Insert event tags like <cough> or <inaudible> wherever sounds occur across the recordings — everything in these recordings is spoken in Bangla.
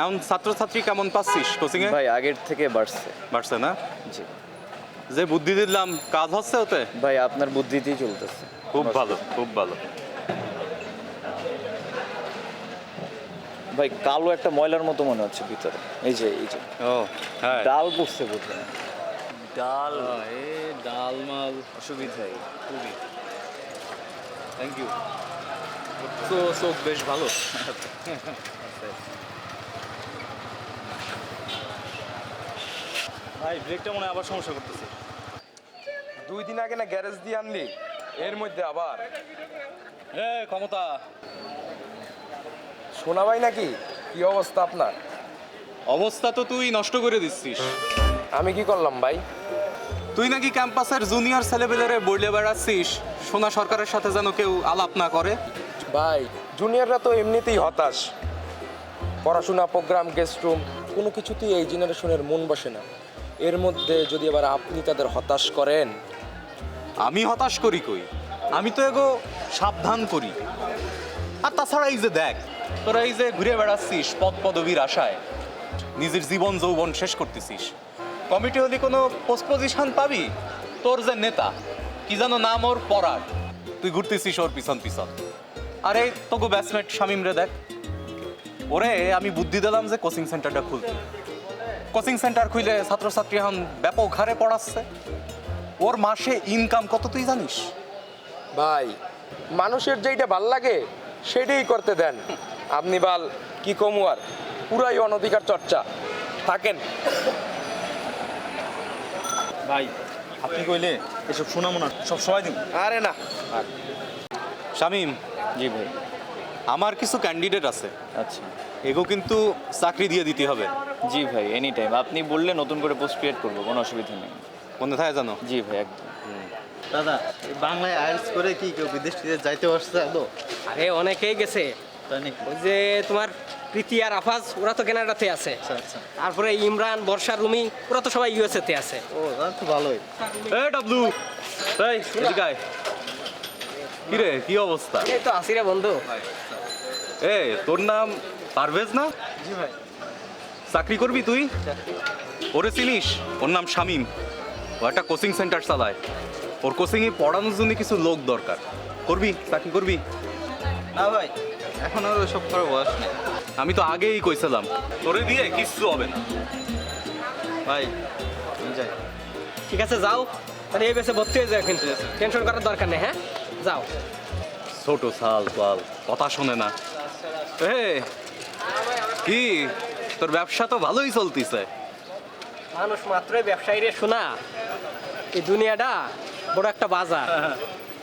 এখন ছাত্রছাত্রী কেমন পাচ্ছিস? কোচিং এ ভাই আগের থেকে বাড়ছে। বাড়ছে না? জি। যে বুদ্ধি দিলাম কাজ হচ্ছে ওতে? ভাই আপনার বুদ্ধিতেই চলতেছে। খুব ভালো খুব ভালো। ভাই কালো একটা ময়লার মতো মনে হচ্ছে ভিতরে। এই যে এই যে। ও হ্যাঁ। ডাল পড়ছে বোধহয়। ডাল। এ ডাল মাল। অসুবিধাই খুবই। থ্যাংক ইউ তো চোখ বেশ ভালো। ভাই ব্রেকটা মনে হয় আবার সমস্যা করতেছে। দুই দিন আগে না গ্যারেজ দিয়ে আনলি এর মধ্যে আবার। এ ক্ষমতা। শোনা ভাই নাকি? কি অবস্থা আপনার? অবস্থা তো তুই নষ্ট করে দিচ্ছিস। আমি কি করলাম ভাই? তুই নাকি ক্যাম্পাসের জুনিয়র ছেলেপেলেরে বইলে বেড়াচ্ছিস সোনা সরকারের সাথে যেন কেউ আলাপ না করে। ভাই জুনিয়ররা তো এমনিতেই হতাশ। পড়াশোনা প্রোগ্রাম গেস্ট রুম কোনো কিছুতেই এই জেনারেশনের মন বসে না। এর মধ্যে যদি এবার আপনি তাদের হতাশ করেন? আমি হতাশ করি কই? আমি তো এগো সাবধান করি। আর তাছাড়া এই যে দেখ, তোরা এই যে ঘুরে বেড়াচ্ছিস পদ পদবীর আশায়, নিজের জীবন যৌবন শেষ করতেছিস কমিটি হলে কোনো পোস্ট পজিশন পাবি? তোর যে নেতা, কি যেন নাম ওর পরাগ, তুই ঘুরতেছিস ওর পিছন পিছন। আরে তোকে ব্যাটসম্যান শামিম রে দেখ, ওরে আমি বুদ্ধি দিলাম যে কোচিং সেন্টারটা খুলতে। কোচিং সেন্টার খুলে ছাত্রছাত্রী এখন ব্যাপক হারে পড়াচ্ছে। ওর মাসে ইনকাম কত তুই জানিস? ভাই মানুষের যেইটা ভালো লাগে সেটাই করতে দেন। আপনি বাল কি কমু আর? পুরাই অনধিকার চর্চা। থাকেন। ভাই আপনি কইলে এসব শোনাবো না সব সময় দিন আরে না। শামিম জি ভাই। আমার কিছু ক্যান্ডিডেট আছে। আচ্ছা। এগো কিন্তু চাকরি দিয়ে দিতে হবে। জি ভাই এনি টাইম আপনি বললে নতুন করে পোস্ট ক্রিয়েট করব কোনো অসুবিধা নেই। বন্ধু থাকে জানো জি ভাই একদম। দাদা এই বাংলায় আইএলস করে কি কেউ বিদেশ টিদেশ যাইতে পারছে আদৌ? আরে অনেকেই গেছে। তাই নাকি? ওই যে তোমার প্রীতি আর আফাজ ওরা তো কানাডাতে আছে। আচ্ছা আচ্ছা। তারপরে ইমরান বর্ষা রুমি ওরা তো সবাই ইউএসএ তে আছে। ও তাহলে তো ভালোই। এ ডাবলু এই এদিকে আয়। কি রে কি অবস্থা? এই তো আসি রে বন্ধু। এ তোর নাম পারভেজ না? জি ভাই। চাকরি করবি তুই? ওরে চিনিস ওর নাম শামিম। ও একটা কোচিং সেন্টার চালায়। ওর কোচিংয়ে পড়ানোর জন্য কিছু লোক দরকার। করবি? চাকরি করবি? না ভাই এখন আর ওসব করার বয়স নেই। আমি তো আগেই কইছিলাম। তোরে দিয়ে কিচ্ছু হবে না। ভাই যাই। ঠিক আছে যাও। তাহলে এই বেসে ভর্তি হয়ে যাও কিন্তু টেনশন করার দরকার নেই হ্যাঁ? যাও। ছোট সাল পাল। কথা শোনে না। এ কি? তোর ব্যবসা তো ভালোই চলতিছে। মানুষ মাত্রই ব্যবসায়ী রে শোনা। এই দুনিয়াটা বড় একটা বাজার।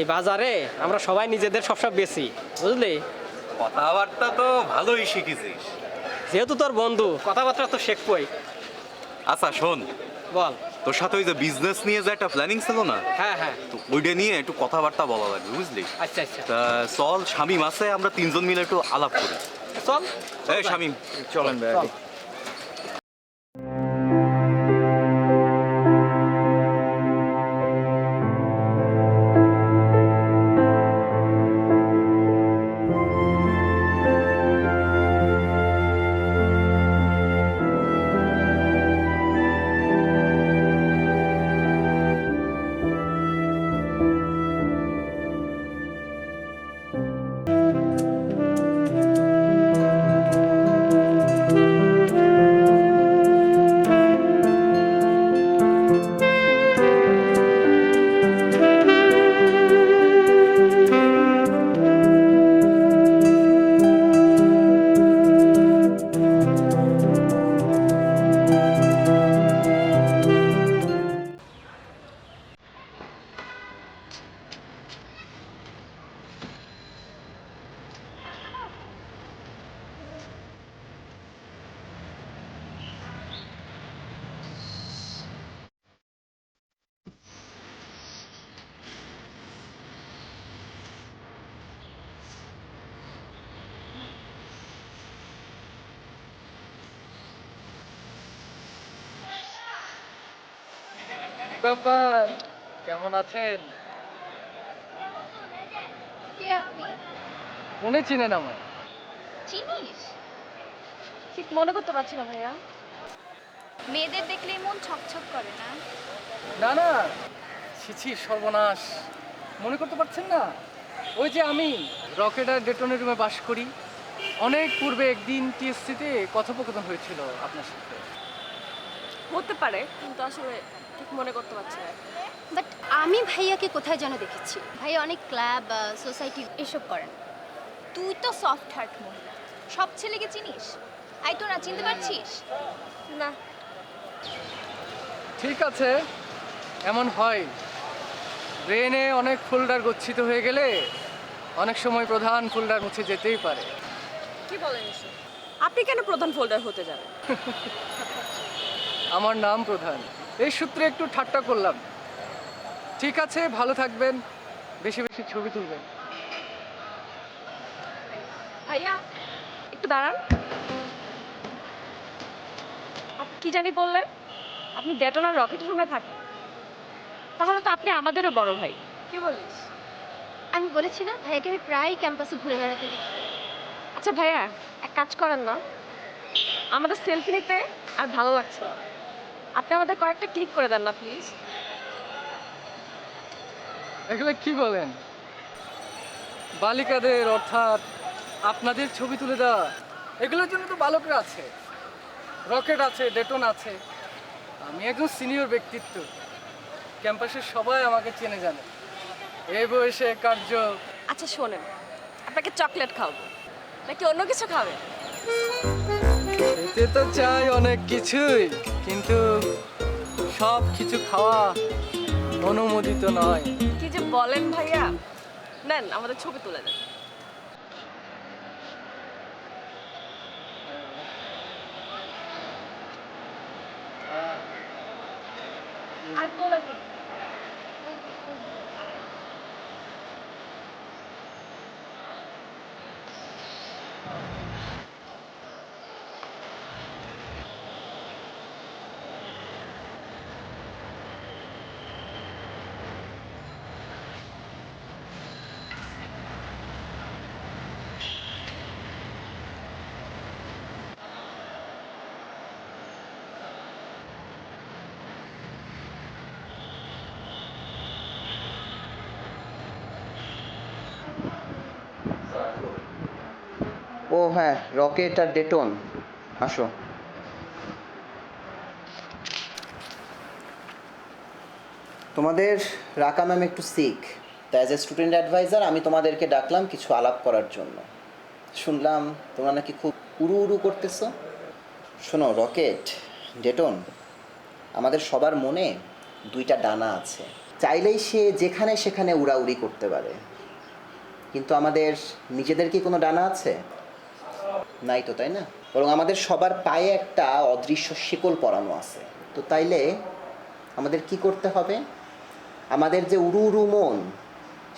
এই বাজারে আমরা সবাই নিজেদের সবসব সব বেশি বুঝলি? কথাবার্তা তো ভালোই শিখেছিস। যেহেতু তোর বন্ধু কথাবার্তা তো শেখবই। আচ্ছা শোন। বল। তোর সাথে ওই যে বিজনেস নিয়ে যে একটা প্ল্যানিং ছিল না? হ্যাঁ হ্যাঁ। তো ওইটা নিয়ে একটু কথাবার্তা বলা লাগবে বুঝলি? আচ্ছা আচ্ছা। তা চল শামিম আছে আমরা তিনজন মিলে একটু আলাপ করি। চল। এই শামিম চলেন ভাই ব্যাপার? কেমন আছেন? কে আপনি মনে চিনেন আমায়। চিনিস? ঠিক মনে করতে পারছি না ভাইয়া। মেয়েদের দেখলেই মন ছকছক করে না? না না। ছিছি সর্বনাশ। মনে করতে পারছেন না? ওই যে আমি রকেট আর ডেটনের রুমে বাস করি। অনেক পূর্বে একদিন টিএসসিতে কথোপকথন হয়েছিল আপনার সাথে। হতে পারে কিন্তু আসলে ঠিক মনে করতে পারছি না। বাট আমি ভাইয়াকে কোথায় যেন দেখেছি। ভাইয়া অনেক ক্লাব সোসাইটি এসব করেন। তুই তো সফট হার্ট মহিলা। সব ছেলেকে চিনিস? আই তো না চিনতে পারছিস? না। ঠিক আছে এমন হয়। ব্রেনে অনেক ফোল্ডার গচ্ছিত হয়ে গেলে অনেক সময় প্রধান ফোল্ডার মুছে যেতেই পারে। কি বলেন আপনি কেন প্রধান ফোল্ডার হতে যাবেন? <laughs> আমার নাম প্রধান। এই সূত্রে একটু ঠাট্টা করলাম। ঠিক আছে ভালো থাকবেন। বেশি বেশি ছবি তুলবেন। ভাইয়া একটু দাঁড়ান। আপনি কি জানি বললেন? আপনি ডেটনার রকেট রুমে থাকেন। তাহলে তো আপনি আমাদেরও বড় ভাই। কি বলিস? আমি বলেছি না ভাইয়াকে আমি প্রায় ক্যাম্পাসে ঘুরে বেড়াতে দেখি। আচ্ছা ভাইয়া এক কাজ করেন না। আমাদের সেলফি নিতে আর ভালো লাগছে না। আপনি আমাদের কয়েকটা ক্লিক করে দেন না প্লিজ এগুলো কি বলেন? বালিকাদের অর্থাৎ আপনাদের ছবি তুলে দেওয়া এগুলোর জন্য তো বালকরা আছে। রকেট আছে ডেটন আছে। আমি একজন সিনিয়র ব্যক্তিত্ব। ক্যাম্পাসের সবাই আমাকে চেনে জানে। এই বয়সে কার্য। আচ্ছা শোনেন। আপনাকে চকলেট খাওয়াবো। নাকি অন্য কিছু খাবে এতে তো চাই অনেক কিছুই। কিন্তু সব কিছু খাওয়া অনুমোদিত নয়। কি যে বলেন ভাইয়া? নেন, আমাদের ছবি তুলে দেন। আর তোলা ও হ্যাঁ রকেট আর ডেটন। আসো। তোমাদের রাকা ম্যাম একটু সিক তা অ্যাজ এ স্টুডেন্ট অ্যাডভাইজার আমি তোমাদেরকে ডাকলাম কিছু আলাপ করার জন্য। শুনলাম তোমরা নাকি খুব উড়ু উড়ু করতেছো। শোনো, রকেট, ডেটন, আমাদের সবার মনে দুইটা ডানা আছে। চাইলেই সে যেখানে সেখানে উড়াউড়ি করতে পারে। কিন্তু আমাদের নিজেদের কি কোনো ডানা আছে? নাই তো, তাই না? বরং আমাদের সবার পায়ে একটা অদৃশ্য শিকল পরানো আছে। তো তাইলে আমাদের কি করতে হবে? আমাদের যে উড়ু উড়ু মন,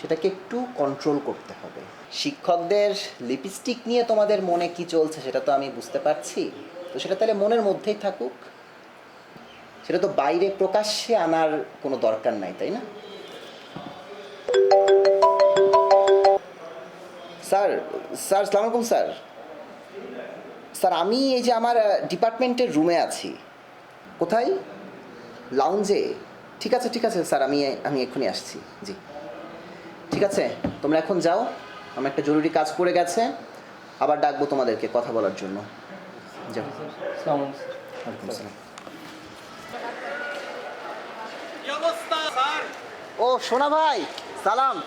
সেটাকে একটু কন্ট্রোল করতে হবে। শিক্ষকদের লিপস্টিক নিয়ে তোমাদের মনে কি চলছে সেটা তো আমি বুঝতে পারছি। তো সেটা তাহলে মনের মধ্যেই থাকুক। সেটা তো বাইরে প্রকাশ্যে আনার কোনো দরকার নাই, তাই না? স্যার স্যার, সালাম আলাইকুম, স্যার। স্যার আমি এই যে আমার ডিপার্টমেন্টের রুমে আছি। কোথায়? লাউঞ্জে ঠিক আছে ঠিক আছে স্যার আমি আমি এক্ষুনি আসছি। জি। ঠিক আছে তোমরা এখন যাও। আমার একটা জরুরি কাজ পড়ে গেছে। আবার ডাকবো তোমাদেরকে কথা বলার জন্য। যাও। ও সোনা ভাই সালাম।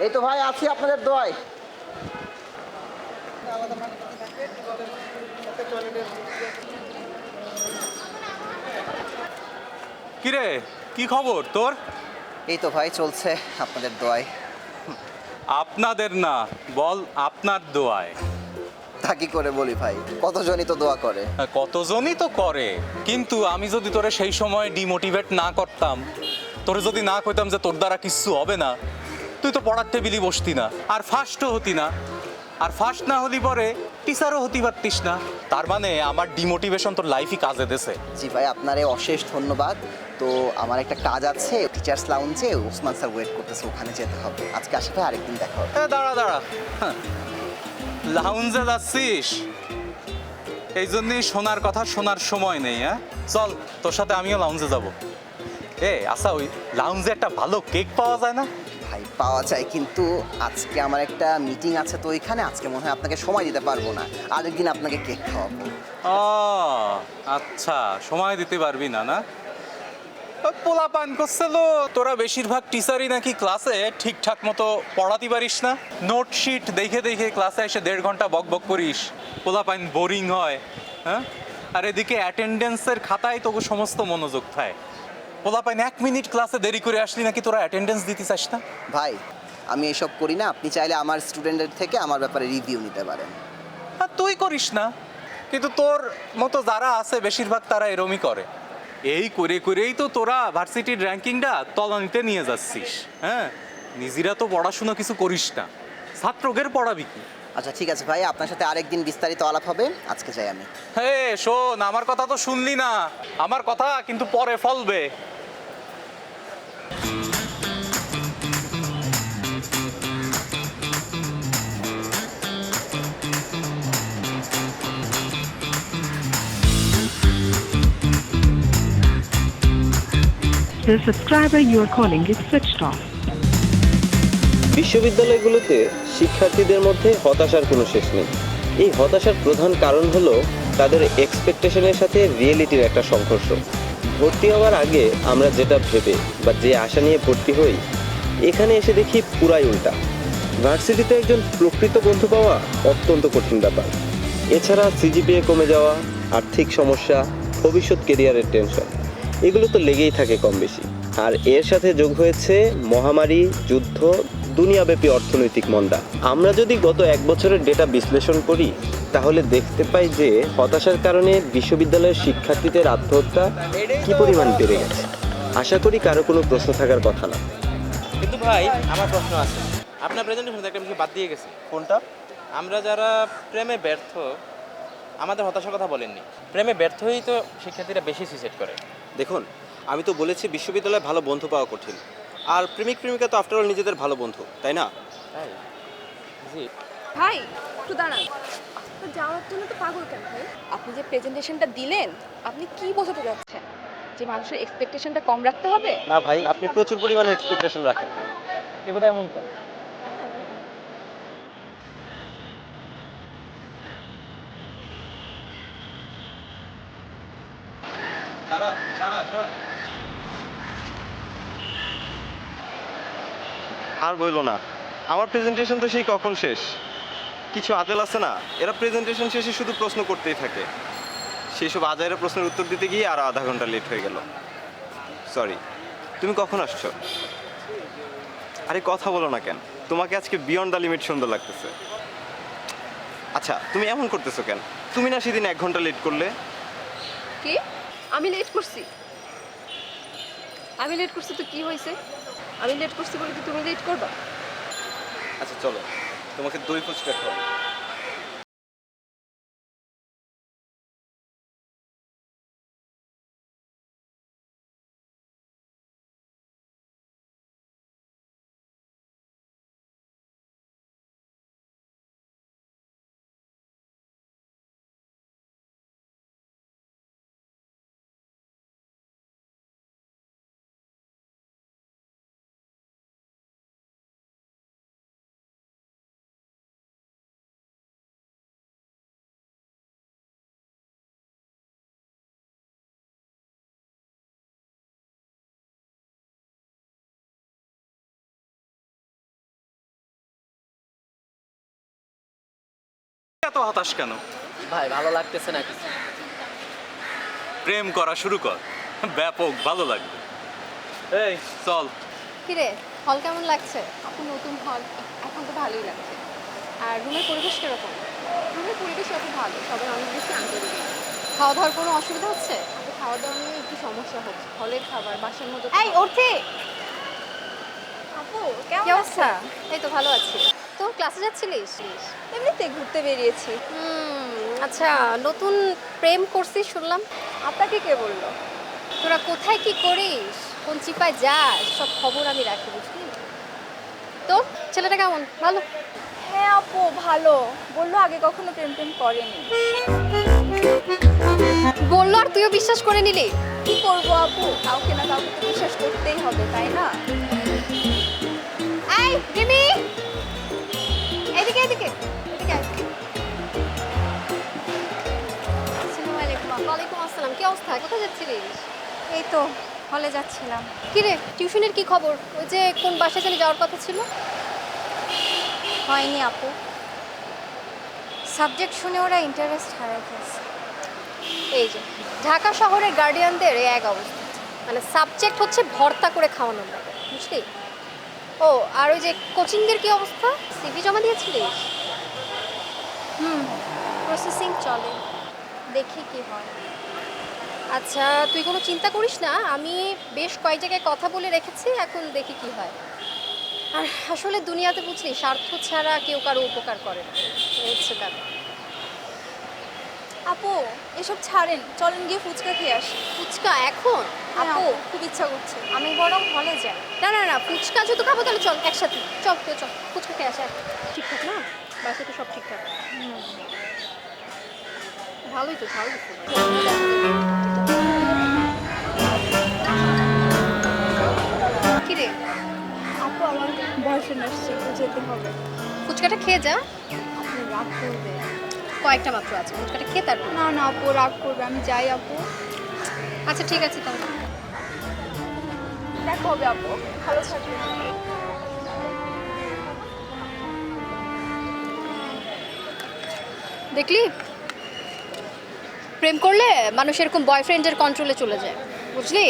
এই তো ভাই আছি আপনাদের দোয়ায়। কিরে কি খবর? তোর? এই তো ভাই চলছে আপনাদের দোয়ায়। আপনাদের না বল আপনার দোয়ায়। তা কি করে বলি ভাই? কতজনই তো দোয়া করে? হ্যাঁ, কতজনই তো করে। কিন্তু আমি যদি তোরে সেই সময় ডিমোটিভেট না করতাম তোরে যদি না কইতাম যে তোর দ্বারা কিচ্ছু হবে না তুই তো পড়ার টেবিলই বসতি না আর ফার্স্টও হতি না। আর ফার্স্ট না হলি পরে টিচারও হতি পারতিস না। তার মানে আমার ডিমোটিভেশন তোর লাইফই কাজে দেছে। জি ভাই আপনারে অশেষ ধন্যবাদ। তো আমার একটা কাজ আছে টিচার্স লাউঞ্জে ওসমান স্যার ওয়েট করতেছে ওখানে যেতে হবে। আজকে আসি ভাই আরেকদিন দেখা হবে। হ্যাঁ দাঁড়া দাঁড়া। হ্যাঁ। লাউঞ্জে যাচ্ছিস? এই জন্যই শোনার কথা শোনার সময় নেই হ্যাঁ? চল তোর সাথে আমিও লাউঞ্জে যাব। এ আচ্ছা ওই লাউঞ্জে একটা ভালো কেক পাওয়া যায় না? ভাই পাওয়া যায়, কিন্তু আজকে আমার একটা মিটিং আছে, তো ওইখানে আজকে মনে হয় আপনাকে সময় দিতে পারব না। আরেকদিন আপনাকে কেক খাওয়াবো। ও আচ্ছা সময় দিতে পারবি না না? পোলা পান করছিল তোরা বেশিরভাগ টিচারই নাকি ক্লাসে ঠিকঠাক মতো পড়াতে পারিস না? নোট শিট দেখে দেখে ক্লাসে এসে দেড় ঘণ্টা বক বক করিস। পোলা পাইন বোরিং হয় হ্যাঁ? আর এদিকে অ্যাটেন্ডেন্সের খাতায় তোকে সমস্ত মনোযোগ থাকে পোলা পাইন এক মিনিট ক্লাসে দেরি করে আসলি নাকি তোরা অ্যাটেন্ডেন্স দিতে চাস না? ভাই আমি এসব করি না। আপনি চাইলে আমার স্টুডেন্টের থেকে আমার ব্যাপারে রিভিউ নিতে পারেন। আর তুই করিস না। কিন্তু তোর মতো যারা আছে বেশিরভাগ তারা এরমই করে। এই করে করেই তো তোরা ভার্সিটির র্যাঙ্কিংটা তলানিতে নিয়ে যাচ্ছিস হ্যাঁ? নিজেরা তো পড়াশোনা কিছু করিস না। ছাত্রদের পড়াবি কি? আচ্ছা ঠিক আছে ভাই আপনার সাথে আরেকদিন বিস্তারিত আলাপ হবে। আজকে যাই আমি। হে শোন আমার কথা তো শুনলি না। আমার কথা কিন্তু পরে ফলবে। The subscriber you are calling is switched off. বিশ্ববিদ্যালয়গুলোতে শিক্ষার্থীদের মধ্যে হতাশার কোনো শেষ নেই। এই হতাশার প্রধান কারণ হলো তাদের এক্সপেকটেশনের সাথে রিয়েলিটির একটা সংঘর্ষ। ভর্তি হওয়ার আগে আমরা যেটা ভেবে বা যে আশা নিয়ে ভর্তি হই, এখানে এসে দেখি পুরাই উল্টা। ভার্সিটিতে একজন প্রকৃত বন্ধু পাওয়া অত্যন্ত কঠিন ব্যাপার। এছাড়া সিজিপিএ কমে যাওয়া, আর্থিক সমস্যা, ভবিষ্যৎ কেরিয়ারের টেনশন এগুলো তো লেগেই থাকে কম বেশি। আর এর সাথে যোগ হয়েছে মহামারী যুদ্ধ দুনিয়াব্যাপী অর্থনৈতিক মন্দা। আমরা যদি গত এক বছরের ডেটা বিশ্লেষণ করি তাহলে দেখতে পাই যে হতাশার কারণে বিশ্ববিদ্যালয়ের শিক্ষার্থীদের আত্মহত্যা কি পরিমাণ বেড়ে গেছে। আশা করি কারও কোনো প্রশ্ন থাকার কথা না। কিন্তু ভাই আমার প্রশ্ন আছে। আপনার প্রেজেন্টেশন একটা বিষয় বাদ দিয়ে গেছে। কোনটা? আমরা যারা প্রেমে ব্যর্থ আমাদের হতাশার কথা বলেননি। প্রেমে ব্যর্থ হয়েই তো শিক্ষার্থীরা বেশি সুইসাইড করে। দেখুন আমি তো বলেছি বিশ্ববিদ্যালয়ে ভালো বন্ধু পাওয়া কঠিন। আর প্রেমিক প্রেমিকা তো আফটার অল নিজেদের ভালো বন্ধু তাই না? তাই? জি। ভাই একটু দাঁড়ান। তো যাওয়ার জন্য তো পাগল কেন ভাই? আপনি যে প্রেজেন্টেশনটা দিলেন আপনি কি বোঝাতে যাচ্ছেন? যে মানুষের এক্সপেকটেশনটা কম রাখতে হবে? না ভাই আপনি প্রচুর পরিমাণে এক্সপেকটেশন রাখেন। এগুলো এমন আর বইলো না। আমার প্রেজেন্টেশন তো সেই কখন শেষ? কিছু আজেল আছে না? এরা প্রেজেন্টেশন শেষে শুধু প্রশ্ন করতেই থাকে। সেই সব আজাইরা প্রশ্নের উত্তর দিতে গিয়ে আর আধা ঘণ্টা লেট হয়ে গেল। সরি তুমি কখন আসছো? আরে কথা বলো না কেন। তোমাকে আজকে বিয়ন্ড দ্য লিমিট সুন্দর লাগতেছে। আচ্ছা তুমি এমন করতেছো কেন? তুমি না সেদিন এক ঘণ্টা লেট করলে? কি? আমি লেট করছি? আমি লেট করছি তো কি হয়েছে? আমি লেট করছি বলে কি তুমি লেট করবা? আচ্ছা চলো। তোমাকে দই ফুচকা খাওয়াবো। এত হতাশ কেন? ভাই ভালো লাগতেছে না কিছু। প্রেম করা শুরু কর। ব্যাপক ভালো লাগবে। এই চল। কিরে হল কেমন লাগছে? আপু নতুন হল এখন তো ভালোই লাগছে। আর রুমের পরিবেশ কীরকম? রুমের পরিবেশ অত ভালো সবাই অনেক বেশি আন্তরিক। খাওয়া দাওয়ার কোনো অসুবিধা হচ্ছে? খাওয়া দাওয়া নিয়ে একটু সমস্যা হচ্ছে। হলের খাবার বাসার মতো এই ওঠে আপু কেমন অবস্থা? এই তো ভালো আছি। তো ক্লাসে যাচ্ছিলিস? এমনিতে ঘুরতে বেরিয়েছি। হুম আচ্ছা নতুন প্রেম করছিস শুনলাম। আপনাকে কে বলল? তোরা কোথায় কি করিস? কোন চিপায় যাস? সব খবর আমি রাখি বুঝলি? তো ছেলেটা কেমন? ভালো? হ্যাঁ আপু ভালো। বলল আগে কখনো প্রেম প্রেম করেনি। বলল আর তুইও বিশ্বাস করে নিলি? কি করব আপু? কাউকে না কাউকে তো বিশ্বাস করতেই হবে তাই না? এই রিমি! এদিকে এদিকে এদিকে আসসালামু আলাইকুম ওয়ালাইকুম আসসালাম। কি অবস্থা? কোথায় যাচ্ছিলিস? এই তো হলে যাচ্ছিলাম। কি রে টিউশনের কি খবর? ওই যে কোন বাসায় জানি যাওয়ার কথা ছিল? হয়নি আপু। সাবজেক্ট শুনে ওরা ইন্টারেস্ট হারাই ফেলছে এই যে ঢাকা শহরের গার্ডিয়ানদের এক অবস্থা। মানে সাবজেক্ট হচ্ছে ভর্তা করে খাওয়ানো লাগে বুঝলি? ও, আর ওই যে কোচিংদের কি অবস্থা? সিভি জমা দিয়েছিলিস? হুম প্রসেসিং চলে। দেখি কি হয়। আচ্ছা তুই কোনো চিন্তা করিস না, আমি বেশ কয়েক জায়গায় কথা বলে রেখেছি, এখন দেখি কি হয়। আর আসলে দুনিয়াতে বুঝলি, স্বার্থ ছাড়া কেউ কারও উপকার করে না। আপু এসব ছাড়েন চলেন গিয়ে ফুচকা খেয়ে আসি। ফুচকা এখন? আপু আপু খুব ইচ্ছা করছে। আমি বরং হলে যাই। না না না ফুচকা যেহেতু খাব তাহলে চল একসাথে। চল তো চল ফুচকা খেয়ে আসে ঠিকঠাক না? বাসে তো সব ঠিকঠাক। ভালোই তো ঝাল দিচ্ছে। কি রে আপু আমার বয়ফ্রেন্ড আসছে যেতে হবে। ফুচকাটা খেয়ে যা। আপনি রাগ করবে কয়েকটা মাত্র আছে। ফুচকাটা খেয়ে তারপর না না আপু রাগ করবে আমি যাই আপু। আচ্ছা ঠিক আছে তাহলে। দেখা হবে আপু। ভালো থাকবেন। দেখলি? প্রেম করলে মানুষ এরকম বয়ফ্রেন্ডের কন্ট্রোলে চলে যায়। বুঝলি?